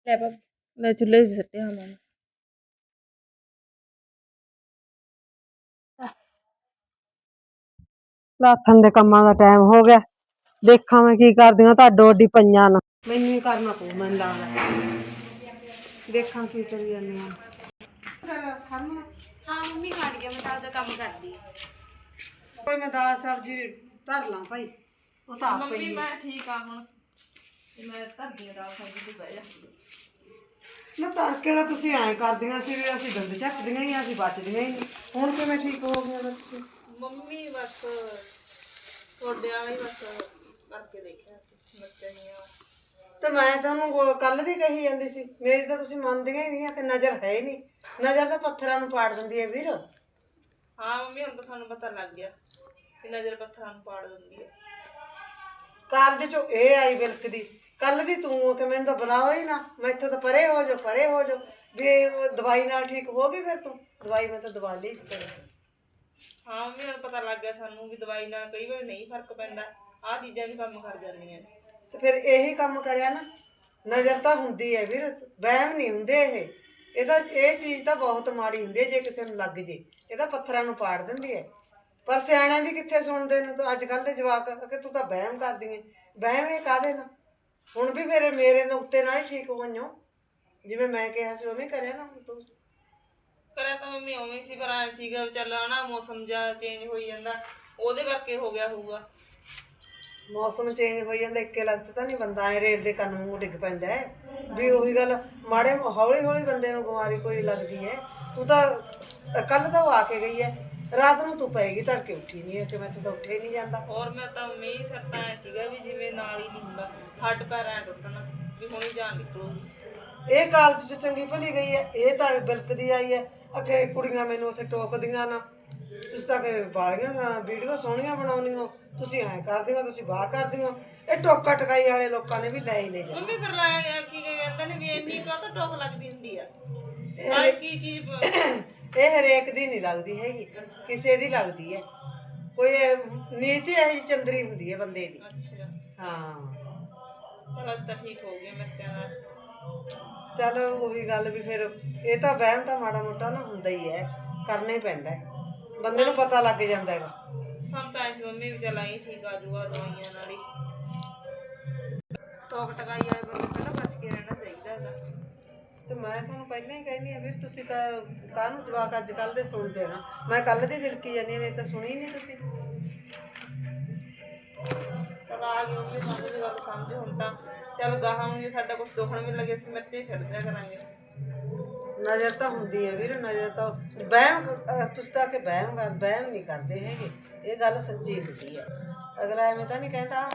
ਦਿੰਦੀ ਲੈ ਭਾਬੀ ਲੈ ਚੁੱਲ੍ਹੇ 'ਚ ਸੱਟਿਆ ਹਾਂ ਮੈਂ ਲਾਥਣ ਦੇ ਕੰਮਾਂ ਦਾ ਟਾਈਮ ਹੋ ਗਿਆ। ਦੇਖਾਂ ਮੈਂ ਕੀ ਕਰਦੀਆਂ ਤਾਂ ਡੋਡੀ ਪਈਆਂ ਨਾ। ਮੈਨੂੰ ਹੀ ਕਰਨਾ ਪਊ ਮੈਨੂੰ ਲੱਗਦਾ ਦੇਖਾਂ ਕੀ ਕਰੀ ਜਾਂਦੀਆਂ ਹਾਂ ਮੰਮੀ ਹਟ ਗਿਆ ਮੈਂ ਤਾਂ ਆਪਦਾ ਕੰਮ ਕਰਦੀ ਕੋਈ ਮੈਂ ਦਾਲ ਸਬਜ਼ੀ ਧਰ ਲਾਂ ਭਾਈ ਉਹ ਤਾਂ ਆਪ ਮੰਮੀ ਪਈ ਮੈਂ ਠੀਕ ਆ ਹੁਣ। ਤੇ ਮੈਂ ਧਰਦੀ ਆ ਦਾਲ ਸਬਜ਼ੀ ਤੇ ਬਹਿ ਜਾ ਨਾ ਤੜਕੇ ਦਾ ਤੁਸੀਂ ਐਂ ਕਰਦੀਆਂ ਸੀ ਵੀ ਅਸੀਂ ਦੰਦ ਚੱਕਦੀਆਂ ਹੀ ਆ, ਅਸੀਂ ਬਚਦੀਆਂ ਹੀ ਨਹੀਂ। ਹੁਣ ਕਿਵੇਂ ਠੀਕ ਹੋ ਗਈਆਂ ਤੁਸੀਂ? ਮੰਮੀ ਬਸ ਤੁਹਾਡੇ ਵਾਲਾ ਹੀ ਬਸ ਕਰਕੇ ਦੇਖਿਆ ਸੀ ਬੱਚੇ ਨਹੀਂ ਆ ਤੇ ਮੈਂ ਤੁਹਾਨੂੰ ਕੱਲ ਦੀ ਕਹੀ ਜਾਂਦੀ ਸੀ ਮੇਰੀ ਤਾਂ ਤੁਸੀਂ ਮੰਨਦੀਆਂ ਹੀ ਨਹੀਂ ਆ ਕਿ ਨਜ਼ਰ ਹੈ ਹੀ ਨਹੀਂ। ਨਜ਼ਰ ਤਾਂ ਪੱਥਰਾਂ ਨੂੰ ਪਾੜ ਦਿੰਦੀ ਹੈ ਵੀਰ। ਹਾਂ ਮੰਮੀ ਹੁਣ ਤਾਂ ਸਾਨੂੰ ਪਤਾ ਲੱਗ ਗਿਆ ਕਿ ਨਜ਼ਰ ਪੱਥਰਾਂ ਨੂੰ ਪਾੜ ਦਿੰਦੀ ਹੈ। ਕਾਲਜ ਚੋਂ ਇਹ ਆਈ ਬਿਲਕਦੀ ਕੱਲ ਦੀ ਤੂੰ ਕਿ ਮੈਨੂੰ ਤਾਂ ਬੁਲਾਓ ਹੀ ਨਾ। ਮੈਂ ਇੱਥੋਂ ਤਾਂ ਪਰੇ ਹੋ ਜਾ ਪਰੇ ਹੋ ਜਾ। ਵੀ ਇਹ ਉਹ ਦਵਾਈ ਨਾਲ ਠੀਕ ਹੋ ਗਈ ਫਿਰ ਤੂੰ? ਦਵਾਈ ਮੈਂ ਤਾਂ ਦਵਾ ਲਈ ਸੀ ਤੇਰੇ ਹਾਂ ਮੰਮੀ ਹੁਣ ਪਤਾ ਲੱਗ ਗਿਆ ਸਾਨੂੰ ਵੀ ਦਵਾਈ ਨਾਲ ਕਈ ਵਾਰ ਨਹੀਂ ਫ਼ਰਕ ਪੈਂਦਾ। ਆਹ ਚੀਜ਼ਾਂ ਵੀ ਕੰਮ ਕਰ ਜਾਂਦੀਆਂ ਨੇ। ਤੇ ਫਿਰ ਇਹੀ ਕੰਮ ਕਰਿਆ ਨਾ। ਨਜ਼ਰ ਤਾਂ ਹੁੰਦੀ ਹੈ ਵੀਰ ਵਹਿਮ ਨਹੀਂ ਹੁੰਦੇ ਇਹ। ਇਹਦਾ ਇਹ ਚੀਜ਼ ਤਾਂ ਬਹੁਤ ਮਾੜੀ ਹੁੰਦੀ ਹੈ ਜੇ ਕਿਸੇ ਨੂੰ ਲੱਗ ਜੇ। ਇਹ ਤਾਂ ਪੱਥਰਾਂ ਨੂੰ ਪਾੜ ਦਿੰਦੀ ਹੈ ਪਰ ਸਿਆਣਿਆਂ ਦੀ ਕਿੱਥੇ ਸੁਣਦੇ ਨੇ? ਤਾਂ ਅੱਜ ਕੱਲ ਦੇ ਜਵਾਕ ਕਿ ਤੂੰ ਤਾਂ ਵਹਿਮ ਕਰਦੀ ਹੈ ਵਹਿਮ ਇਹ ਕਾਹਦੇ ਨਾਲ? ਹੁਣ ਵੀ ਮੇਰੇ ਮੇਰੇ ਨੁਕਤੇ ਨਾਲ ਹੀ ਠੀਕ ਹੋਈਓ। ਜਿਵੇਂ ਮੈਂ ਕਿਹਾ ਸੀ ਉਵੇਂ ਕਰਿਆ ਨਾ ਹੁਣ ਤੂੰ ਕਰਿਆ ਤਾਂ ਮੰਮੀ ਉਵੇਂ ਹੀ ਸੀ ਪਰ ਐ ਸੀਗਾ ਵੀ ਚੱਲ ਹਨਾ ਮੌਸਮ ਜਿਹਾ ਚੇਂਜ ਹੋਈ ਜਾਂਦਾ ਉਹਦੇ ਕਰਕੇ ਹੋ ਗਿਆ ਹੋਊਗਾ। ਮੌਸਮ ਚੇਂਜ ਹੋਈ ਜਾਂਦਾ ਇੱਕੇ ਲਗਤ ਤਾਂ ਨਹੀਂ ਬੰਦਾ ਐ ਰੇਲ ਦੇ ਕੰਨ ਮੂੰਹ ਡਿੱਗ ਪੈਂਦਾ ਹੈ। ਵੀ ਉਹੀ ਗੱਲ ਮਾੜੇ ਹੌਲੀ ਹੌਲੀ ਬੰਦੇ ਨੂੰ ਬਿਮਾਰੀ ਕੋਈ ਲੱਗਦੀ ਹੈ। ਤੂੰ ਤਾਂ ਕੱਲ ਤਾਂ ਉਹ ਆ ਕੇ ਗਈ ਹੈ। ਰਾਤ ਨੂੰ ਤੂੰ ਪਏਗੀ ਤੜਕੇ ਉੱਠੀ ਨਹੀਂ ਹੈ ਕਿ ਮੈਂ ਤਾਂ ਉੱਠੇ ਨਹੀਂ ਜਾਂਦਾ। ਹੋਰ ਮੈਂ ਤਾਂ ਮੀਂਹ ਸਿਰ ਤਾਂ ਐ ਸੀਗਾ ਵੀ ਜਿਵੇਂ ਨਾਲ ਹੀ ਨਹੀਂ ਹੁੰਦਾ ਹੱਡ ਪੈਰ ਐ ਟੁੱਟਣਾ ਵੀ ਹੁਣੀ ਜਾਨ ਨਿਕਲੂਗੀ। ਇਹ ਕਾਲਜ ਚ ਚੰਗੀ ਭਲੀ ਗਈ ਹੈ ਇਹ ਤਾਂ ਬਿਲਕਦੀ ਆਈ ਹੈ ਅੱਗੇ ਕੁੜੀਆਂ ਮੈਨੂੰ ਉੱਥੇ ਟੋਕਦੀਆਂ ਨਾ ਤੁਸੀਂ ਤਾਂ ਕਿ ਬਾਲੀਆਂ ਵੀਡੀਓ ਸੋਹਣੀਆਂ ਬਣਾਉਣੀਆਂ ਤੁਸੀਂ ਐਂ ਕਰਦੀਆਂ ਤੁਸੀਂ ਬਾਹ ਕਰਦੀਆਂ। ਇਹ ਟੋਕਾ ਟਕਾਈ ਵਾਲੇ ਲੋਕਾਂ ਨੇ ਵੀ ਲੈ ਹੀ ਲੈ ਜਾ ਮੰਮੀ ਫਿਰ ਲਾਇਆ ਗਿਆ ਕੀ ਕਹਿੰਦੇ ਨੇ ਵੀ ਇੰਨੀ ਕਾ ਤਾਂ ਟੋਕ ਲੱਗਦੀ ਹੁੰਦੀ ਆ? ਹਾਂ ਕੀ ਚੀਜ਼ ਇਹ ਹਰੇਕ ਦੀ ਨਹੀਂ ਲੱਗਦੀ ਹੈਗੀ ਕਿਸੇ ਦੀ ਲੱਗਦੀ ਹੈ। ਕੋਈ ਨੀਤੀ ਇਹ ਜਿਹੀ ਚੰਦਰੀ ਹੁੰਦੀ ਹੈ ਬੰਦੇ ਦੀ। ਅੱਛਾ। ਹਾਂ। ਚਲ ਤਾਂ ਠੀਕ ਹੋ ਗਿਆ ਮਿਰਚਾਂ ਨਾਲ। ਚਲ ਉਹੀ ਗੱਲ ਵੀ ਫਿਰ ਇਹ ਤਾਂ ਵਹਿਮ ਤਾਂ ਮਾੜਾ ਮੋਟਾ ਨਾ ਹੁੰਦਾ ਹੀ ਹੈ ਕਰਨਾ ਹੀ ਪੈਂਦਾ ਹੈ। ਬੰਦੇ ਨੂੰ ਪਤਾ ਲੱਗ ਜਾਂਦਾ ਹੈਗਾ। ਸਾਨੂੰ ਤਾਂ ਐਸੀ ਮੰਮੀ ਵੀ ਚੱਲ ਆਈ ਠੀਕ ਆ ਜੂਗਾ ਦਵਾਈਆਂ ਨਾਲ ਹੀ। ਟੋਕ ਟਕਾਈ ਵਾਲੇ ਬੰਦੇ ਪਹਿਲਾਂ ਬਚ ਕੇ ਰਹਿਣਾ ਚਾਹੀਦਾ ਹੈਗਾ। ਤੇ ਮੈਂ ਤੁਹਾਨੂੰ ਪਹਿਲਾਂ ਹੀ ਕਹਿੰਦੀ ਆ ਵੀ ਤੁਸੀਂ ਤਾਂ ਕਾਹਨੂੰ ਜਵਾਕ ਅੱਜ ਕੱਲ ਦੇ ਸੁਣਦੇ ਨਾ। ਮੈਂ ਕੱਲ ਦੀ ਵਿਲਕੀ ਜਾਂਦੀ ਹਾਂ ਮੇਰੀ ਤਾਂ ਸੁਣੀ ਨਹੀਂ ਤੁਸੀਂ। ਚਲ ਆ ਗਈ ਮੰਮੀ ਸਾਨੂੰ ਦੀ ਗੱਲ ਸਮਝ ਹੁਣ ਤਾਂ। ਚੱਲ ਗਾਹਾਂ ਨੂੰ ਜੇ ਸਾਡਾ ਕੁਝ ਦੁਖਣ ਵੀ ਲੱਗੇ ਅਸੀਂ ਮਿਰਚੇ ਛੱਡ ਦਿਆ ਕਰਾਂਗੇ। ਨਜ਼ਰ ਤਾਂ ਹੁੰਦੀ ਹੈ ਵੀਰ ਨਜ਼ਰ ਤਾਂ ਵਹਿਮ ਅਹ ਤੁਸੀਂ ਤਾਂ ਕਿ ਵਹਿਮ ਕਰ ਵਹਿਮ ਨਹੀਂ ਕਰਦੇ ਹੈਗੇ। ਇਹ ਗੱਲ ਸੱਚੀ ਹੁੰਦੀ ਹੈ। ਅਗਲਾ ਐਵੇਂ ਤਾਂ ਨਹੀਂ ਕਹਿੰਦਾ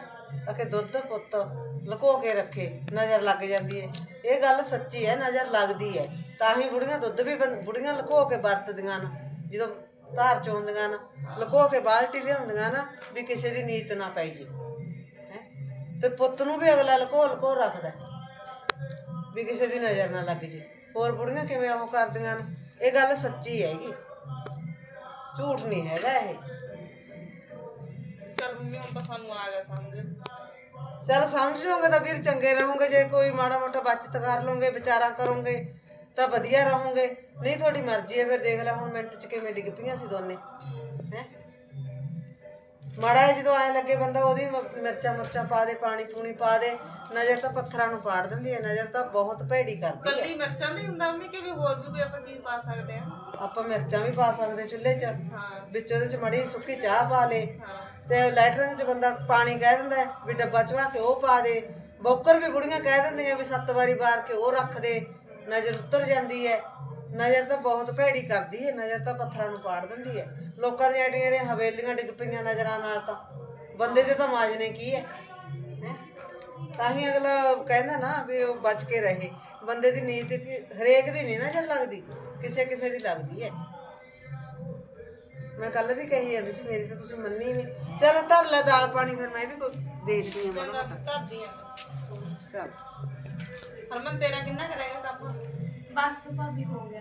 ਅਕੇ ਦੁੱਧ ਪੁੱਤ। ਲੁਕੋ ਕੇ ਰੱਖੇ, ਨਜ਼ਰ ਲੱਗ ਜਾਂਦੀ ਹੈ। ਇਹ ਗੱਲ ਸੱਚੀ ਹੈ, ਨਜ਼ਰ ਲੱਗਦੀ ਹੈ। ਤਾਂ ਹੀ ਬੁੜੀਆਂ ਦੁੱਧ ਵੀ ਬੰ- ਬੁੜੀਆਂ ਲੁਕੋ ਕੇ ਵਰਤਦੀਆਂ ਨੇ। ਜਦੋਂ ਧਾਰ ਚੋਂਦੀਆਂ ਨੇ, ਲੁਕੋ ਕੇ ਬਾਲਟੀ ਲਿਆਉਂਦੀਆਂ ਨਾ, ਵੀ ਕਿਸੇ ਦੀ ਨੀਤ ਨਾ ਪੈ ਜੇ। ਹੈਂ? ਤੇ ਪੁੱਤ ਨੂੰ ਵੀ ਅਗਲਾ ਲੁਕੋ ਲੁਕੋ ਰੱਖਦਾ ਹੈ। ਵੀ ਕਿਸੇ ਦੀ ਨਜ਼ਰ ਨਾ ਲੱਗ ਜੇ। ਹੋਰ ਬੁੜੀਆਂ ਕਿਵੇਂ ਉਹ ਕਰਦੀਆਂ ਨੇ? ਇਹ ਗੱਲ ਸੱਚੀ ਹੈਗੀ। ਝੂਠ ਨਹੀਂ ਹੈਗਾ ਇਹ। ਚੱਲ ਮੰਮੀ ਹੁਣ ਤਾਂ ਸਾਨੂੰ ਆ ਗਿਆ ਸਮਝ। ਚੱਲ ਸਮਝ ਜਾਓਗੇ ਤਾਂ ਵੀਰ, ਚੰਗੇ ਰਹੋਗੇ, ਜੇ ਕੋਈ ਮਾੜਾ ਮੋਟਾ ਬਚਤ ਕਰ ਲਓਗੇ ਵਿਚਾਰਾ ਕਰੋਗੇ, ਤਾਂ ਵਧੀਆ ਰਹੋਗੇ। ਨਹੀਂ, ਤੁਹਾਡੀ ਮਰਜ਼ੀ ਹੈ, ਫਿਰ ਦੇਖ ਲੈ, ਹੁਣ ਮਿੰਟ ਚ ਕਿਵੇਂ ਡਿੱਗ ਪਈਆਂ ਸੀ ਦੋਨੇ। ਮਾੜਾ ਜਿਹਾ ਜਦੋਂ ਐ ਲੱਗੇ ਬੰਦਾ ਉਹਦੀ ਮ- ਮਿਰਚਾਂ ਮੁਰਚਾਂ ਪਾ ਦੇ ਪਾਣੀ ਪੂਣੀ ਪਾ ਦੇ ਨਜ਼ਰ ਤਾਂ ਪੱਥਰਾਂ ਨੂੰ ਪਾੜ ਦਿੰਦੀ ਹੈ ਨਜ਼ਰ ਤਾਂ ਬਹੁਤ ਭੈੜੀ ਕਰਦੀ ਹੈ। ਕੱਲੀ ਮਿਰਚਾਂ ਦੀ ਹੁੰਦਾ ਮੰਮੀ ਕਿ ਵੀ ਹੋਰ ਵੀ ਕੋਈ ਆਪਾਂ ਚੀਜ਼ ਪਾ ਸਕਦੇ ਆ ਆਪਾਂ ਮਿਰਚਾਂ ਵੀ ਪਾ ਸਕਦੇ ਚੁੱਲ੍ਹੇ 'ਚ ਹਾਂ। ਵਿੱਚ ਉਹਦੇ 'ਚ ਮੜੀ ਸੁੱਕੀ ਚਾਹ ਪਾ ਲੇ ਹਾਂ। ਤੇ ਲੈਟਰਿੰਗ 'ਚ ਬੰਦਾ ਪਾਣੀ ਕਹਿ ਦਿੰਦਾ ਹੈ ਵੀ ਡੱਬਾ ਚਵਾ ਕੇ ਉਹ ਪਾ ਦੇ ਬੋਕਰ ਵੀ ਬੁੜੀਆਂ ਕਹਿ ਦਿੰਦੀਆਂ ਵੀ ਸੱਤ ਵਾਰੀ ਬਾਰ ਕੇ ਉਹ ਰੱਖ ਦੇ ਨਜ਼ਰ ਉਤਰ ਜਾਂਦੀ ਹੈ। ਨਜ਼ਰ ਤਾਂ ਬਹੁਤ ਭੈੜੀ ਕਰਦੀ ਹੈ ਨਜ਼ਰ ਤਾਂ ਪੱਥਰਾਂ ਨੂੰ ਪਾੜ ਦਿੰਦੀ ਹੈ। ਲੋਕਾਂ ਦੀਆਂ ਐਡੀਆਂ ਐਡੀਆਂ ਹਵੇਲੀਆਂ ਡਿੱਗ ਪਈਆਂ ਨਜ਼ਰਾਂ ਨਾਲ ਤਾਂ। ਬੰਦੇ ਦੇ ਤਾਂ ਮਾਜਨੇ ਕੀ ਹੈ? ਤਾਂ ਹੀ ਅਗਲਾ ਕਹਿੰਦਾ ਨਾ ਵੀ ਉਹ ਬਚ ਕੇ ਰਹੇ। ਬੰਦੇ ਦੀ ਨੀਤ ਹਰੇਕ ਦੀ ਨਹੀਂ ਨਜ਼ਰ ਲੱਗਦੀ। ਕਿਸੇ ਕਿਸੇ ਦੀ ਲੱਗਦੀ ਹੈ। ਮੈਂ ਕੱਲ ਵੀ ਕਹੀ ਜਾਂਦੀ ਸੀ ਮੇਰੀ ਤਾਂ ਤੁਸੀਂ ਮੰਨੀ ਨਹੀਂ। ਚਲ ਧਰ ਲੈ ਦਾਲ ਪਾਣੀ ਫਿਰ ਮੈਂ ਵੀ ਕੋਈ ਦੇਖਦੀ ਹਾਂ ਮਾੜਾ ਧਰਦੀ ਆ ਚੱਲ। ਹਰਮਨ ਤੇਰਾ ਕਿੰਨਾ ਕਰੇਗਾ ਕੰਮ? ਬਸ ਭਾਬੀ ਹੋ ਗਿਆ।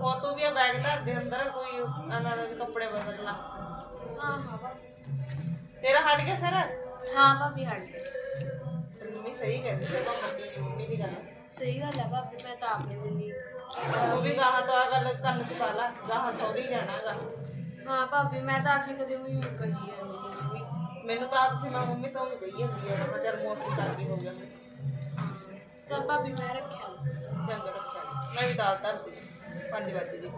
ਉਹ ਤੂੰ ਵੀ ਆ ਬੈਗ ਧਰ ਦੇ ਅੰਦਰ ਕੋਈ ਇਹਨਾਂ ਦੇ ਕੱਪੜੇ ਬਦਲ ਲਾ। ਹਾਂ ਹਾਂ ਤੇਰਾ ਹਟ ਗਿਆ ਸਰ? ਹਾਂ ਭਾਬੀ ਹਟ ਗਈ ਮੰਮੀ ਸਹੀ ਕਹਿੰਦੀ ਤੇ ਮੰਮੀ ਦੀ ਮੰਮੀ ਦੀ ਗੱਲ। ਸਹੀ ਗੱਲ ਹੈ ਭਾਬੀ ਮੈਂ ਤਾਂ ਆਪਣੀ ਮੰਨੀ ਉਹ ਵੀ ਗਾਹਾਂ ਤੋਂ ਆ ਗੱਲ ਕੰਨ ਚ ਪਾ ਲਾ ਗਾਹਾਂ ਸੌਰੀ ਜਾਣਾਗਾ ਹਾਂ ਭਾਬੀ ਮੈਂ ਤਾਂ ਆਖੇ ਕਦੇ ਉਹੀ ਕਹੀ ਹਾਂ ਮੰਮੀ। ਮੈਨੂੰ ਤਾਂ ਆਪ ਸੀ ਮੈਂ ਮੰਮੀ ਤੋਂ ਵੀ ਕਹੀ ਹੁੰਦੀ ਹੈ ਚੱਲ ਮੋਸਟ ਕਰਦੀ ਹੋ ਗਿਆ। ਚੱਲ ਭਾਬੀ ਮੈਂ ਰੱਖਿਆ। ਵਾ। ਚੰਗਾ ਮੈਂ ਵੀ ਦਾਲ ਧਰਦੀ 5 ਵਜੇ ਦੀ।